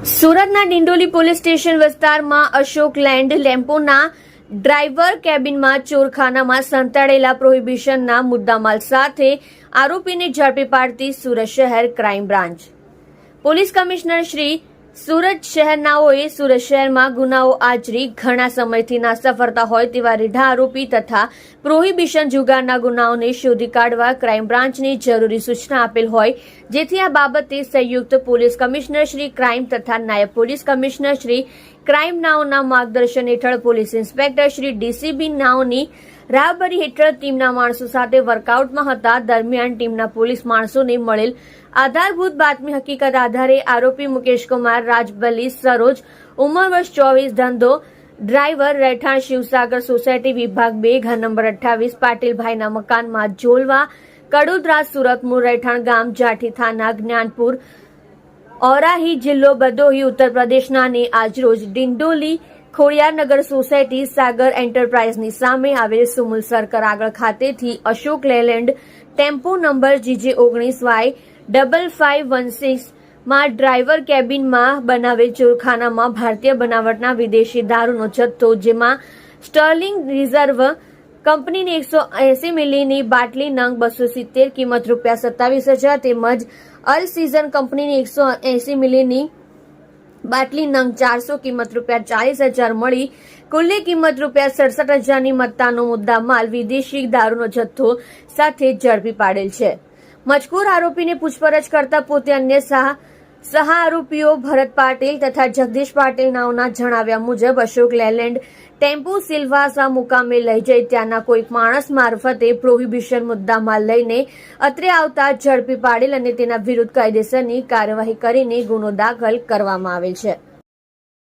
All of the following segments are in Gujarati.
સુરતના ડિંડોલી પોલીસ સ્ટેશન વિસ્તારમાં અશોક લેન્ડ લેમ્પોના ડ્રાઈવર કેબિનમાં ચોરખાનામાં સંતાડેલા પ્રોહિબિશનના મુદ્દામાલ સાથે આરોપીને ઝડપી પાડતી સુરત શહેર crime branch. Police commissioner Shri Surat શહેરનાઓએ Surat શહેરમાં ગુનાઓ આચરી, ઘણા સમયથી ના સફળતા હોય તેવા રીઢા આરોપી તથા પ્રોહિબિશન જુગારના ગુનાઓને શોધી કાઢવા ક્રાઇમ બ્રાન્ચને જરૂરી સૂચના આપેલ હોય. જેથી આ બાબતે સંયુક્ત પોલીસ કમિશનર શ્રી ક્રાઇમ તથા નાયબ પોલીસ કમિશનર શ્રી ક્રાઇમ નાઓના માર્ગદર્શન હેઠળ પોલીસ ઇન્સ્પેક્ટર શ્રી ડીસીબી નાઓની રાહબરી હેઠળ ટીમના માણસો સાથે વર્કઆઉટમાં હતા. દરમિયાન ટીમના પોલીસ માણસોને મળેલ આધારભૂત બાતમી હકીકત આધારે આરોપી મુકેશકુમાર રાજબલી, સરોજ, ઉંમર વર્ષ ચોવીસ, ધંધો, ડ્રાઈવર, રહેઠાણ, શિવસાગર સોસાયટી વિભાગ બે, ઘર નંબર અઠ્ઠાવીસ, પાટીલભાઈના મકાનમાં જોલવા કડોદરા સુરત રહેઠાણ ગામ, જાઠી થાના, જ્ઞાનપુર ઔરાહી જિલ્લો, બદોહી, ઉત્તર પ્રદેશના આજરોજ ડિંડોલી, ખોડિયારનગર સોસાયટી, સાગર એન્ટરપ્રાઇઝની સામે આવેલ સુમુલ સર્કલ આગળ ખાતેથી Ashok Leyland tempo number GJ ઓગણીસ વાય ડબલ ફાઇવ વન સિક્સમાં ડ્રાઈવર કેબિનમાં બનાવેલ ચોરખાનામાં ભારતીય બનાવટના વિદેશી દારૂનો જથ્થો, જેમાં સ્ટર્લિંગ રિઝર્વ કંપનીની એકસો એસી મિલીની બાટલી નંગ બસો સિત્તેર કિંમત રૂપિયા સત્તાવીસ હજાર તેમજ અલ સીઝન કંપનીની એકસો એસી મિલીની બાટલી નંગ ચારસો કિંમત રૂપિયા ચાલીસ હજાર મળી. કુલ્લી કિંમત રૂપિયા સડસઠ હજારની મત્તાનો મુદ્દા માલ વિદેશી દારૂનો જથ્થો સાથે ઝડપી પાડેલ છે. મજકૂર આરોપીને પૂછપરછ કરતા પોતે અન્ય સહ સહ આરોપીઓ ભરત પાટીલ તથા જગદીશ પાટીલ નાઓના જણાવ્યા મુજબ અશોક લેલેન્ડ ટેમ્પો સિલ્વાસા મુકામે લઈ જઈ ત્યાંના કોઈક માણસ મારફતે પ્રોહિબિશન મુદ્દામાં લઈને અત્રે આવતા ઝડપી પાડેલ અને તેના વિરુદ્ધ કાયદેસરની કાર્યવાહી કરીને ગુનો દાખલ કરવામાં આવેલ છે.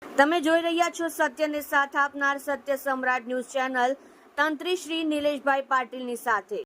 તમે જોઈ રહ્યા છો સત્યને સાથ આપનાર સત્ય સમ્રાટ ન્યૂઝ ચેનલ તંત્રી શ્રી નિલેશભાઈ પાટીલની સાથે.